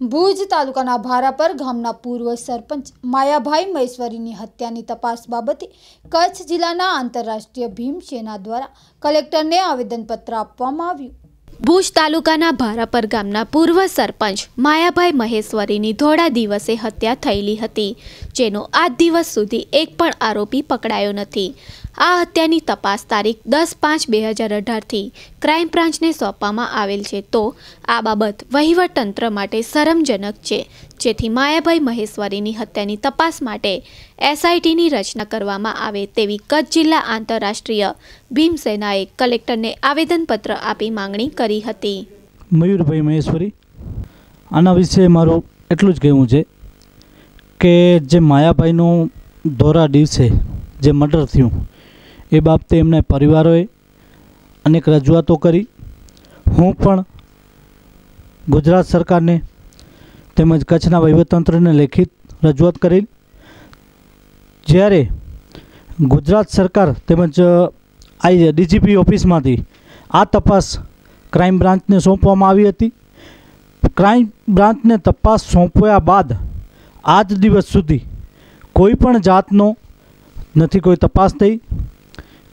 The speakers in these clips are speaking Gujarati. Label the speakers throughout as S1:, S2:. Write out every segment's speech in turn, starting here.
S1: ભુજ તાલુકાના ભારાપર ગામના પૂર્વ સરપંચ માયાભાઈ મહેશ્વરીની હત્યાની તપાસ બાબતે કચ્છ જિલ્લાના આંતરરાષ્ટ્રીય ભીમ સેના દ્વારા કલેક્ટરને આવેદનપત્ર આપવામાં આવ્યું.
S2: ભુજ તાલુકાના ભારાપર ગામના પૂર્વ સરપંચ માયાભાઈ મહેશ્વરીની ધોળા દિવસે હત્યા થયેલી હતી. જેનો આજ દિવસ સુધી એક પણ આરોપી પકડાયો નથી. આ હત્યાની તપાસ તારીખ દસ પાંચ બે હજાર અઢારથી ક્રાઇમ બ્રાન્ચને સોંપવામાં આવેલ છે. તો આ બાબત વહીવટતંત્ર માટે શરમજનક છે, જેથી માયાભાઈ મહેશ્વરીની હત્યાની તપાસ માટે એસઆઈટીની રચના કરવામાં આવે તેવી કચ્છ જિલ્લા આંતરરાષ્ટ્રીય ભીમસેનાએ કલેક્ટરને આવેદનપત્ર આપી માંગણી કરી હતી.
S3: મયુરભાઈ મહેશ્વરી, આના વિશે મારું એટલું જ કહેવું છે કે જે માયાભાઈનો દોરા દિવસે જે મર્ડર થયું, એ બાબતે એમના પરિવારોએ અનેક રજૂઆતો કરી. હું પણ ગુજરાત સરકારને તેમજ કચ્છના વહીવટતંત્રને લેખિત રજૂઆત કરી જ્યારે ગુજરાત સરકાર તેમજ આઈ ડીજીપી ઓફિસમાંથી આ તપાસ ક્રાઇમ બ્રાન્ચને સોંપવામાં આવી હતી. ક્રાઇમ બ્રાન્ચને તપાસ સોંપ્યા બાદ આજ દિવસ સુધી કોઈ પણ જાતનો નથી કોઈ તપાસ થઈ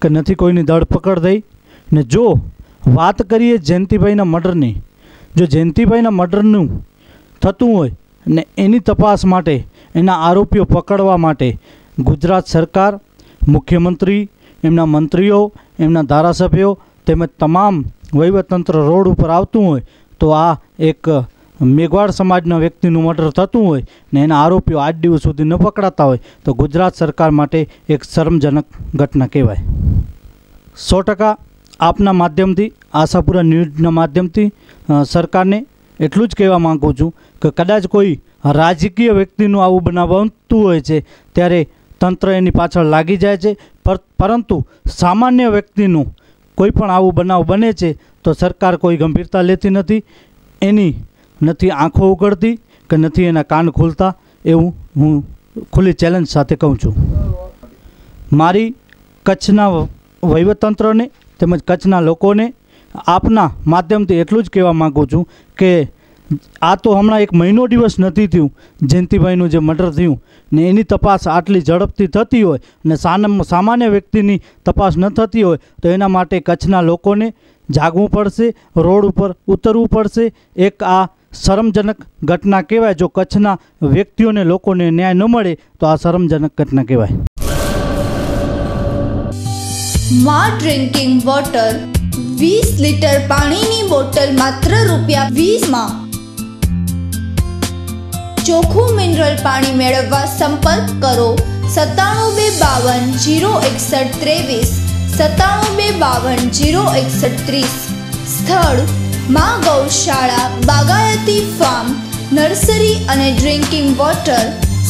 S3: કે નથી કોઈની ધરપકડ થઈ. ને જો વાત કરીએ જયંતિભાઈના મર્ડરની, જો જયંતિભાઈના મર્ડરનું થતું હોય ને એની તપાસ માટે, એના આરોપીઓ પકડવા માટે ગુજરાત સરકાર, મુખ્યમંત્રી, એમના મંત્રીઓ, એમના ધારાસભ્યો તેમજ તમામ વહીવટતંત્ર રોડ ઉપર આવતું હોય તો આ એક મેઘવાડ સમાજના વ્યક્તિનું મર્ડર થતું હોય ને એના આરોપીઓ આજ દિવસ સુધી ન પકડાતા હોય, તો ગુજરાત સરકાર માટે એક શરમજનક ઘટના કહેવાય. સો ટકા આપના માધ્યમથી, આશાપુરા ન્યૂઝના માધ્યમથી સરકારને એટલું જ કહેવા માગું છું કે કદાચ કોઈ રાજકીય વ્યક્તિનું આવું બનાવ બનતું હોય છે, ત્યારે તંત્ર એની પાછળ લાગી જાય છે, પર, પરંતુ સામાન્ય વ્યક્તિનું કોઈ પણ આવું બનાવ બને છે, તો સરકાર કોઈ ગંભીરતા લેતી નથી. એની નથી આંખો ઉગડતી કે નથી એના કાન ખુલતા એવું હું ખુલ્લી ચેલેન્જ સાથે કહું છું. મારી કચ્છના વહીવટતંત્રને તેમજ કચ્છના લોકોને આપના માધ્યમથી એટલું જ કહેવા માગું છું કે આ તો હમણાં એક મહિનો દિવસ નથી થયું, જયંતિભાઈનું જે મર્ડર થયું ને એની તપાસ આટલી ઝડપથી થતી હોય ને સામાન્ય વ્યક્તિની તપાસ ન થતી હોય તો એના માટે કચ્છના લોકોને જાગવું પડશે, રોડ ઉપર ઉતરવું પડશે. એક આ શરમજનક ઘટના કહેવાય. જો કચ્છના વ્યક્તિઓને લોકોને ન્યાય ન મળે, તો આ શરમજનક ઘટના કહેવાય.
S4: માં ડ્રિંકિંગ વોટર 20 લીટર પાણીની બોટલ માત્ર રૂપિયા વીસમાં. ચોખ્ખું મિનરલ પાણી મેળવવા સંપર્ક કરો. સત્તાણું બે બાવન જીરો એકસઠ ત્રેવીસ સત્તાણું બે બાવન જીરો એકસઠ ત્રીસ. સ્થળ માં ગૌશાળા, બાગાયતી ફાર્મ, નર્સરી અને drinking water,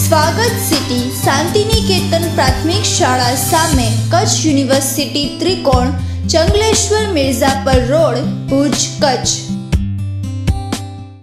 S4: Swagat city, Shantiniketan પ્રાથમિક શાળા સામે કચ્છ યુનિવર્સિટી ત્રિકોણ, ચંગલેશ્વર મિર્ઝાપર રોડ, ભુજ કચ્છ.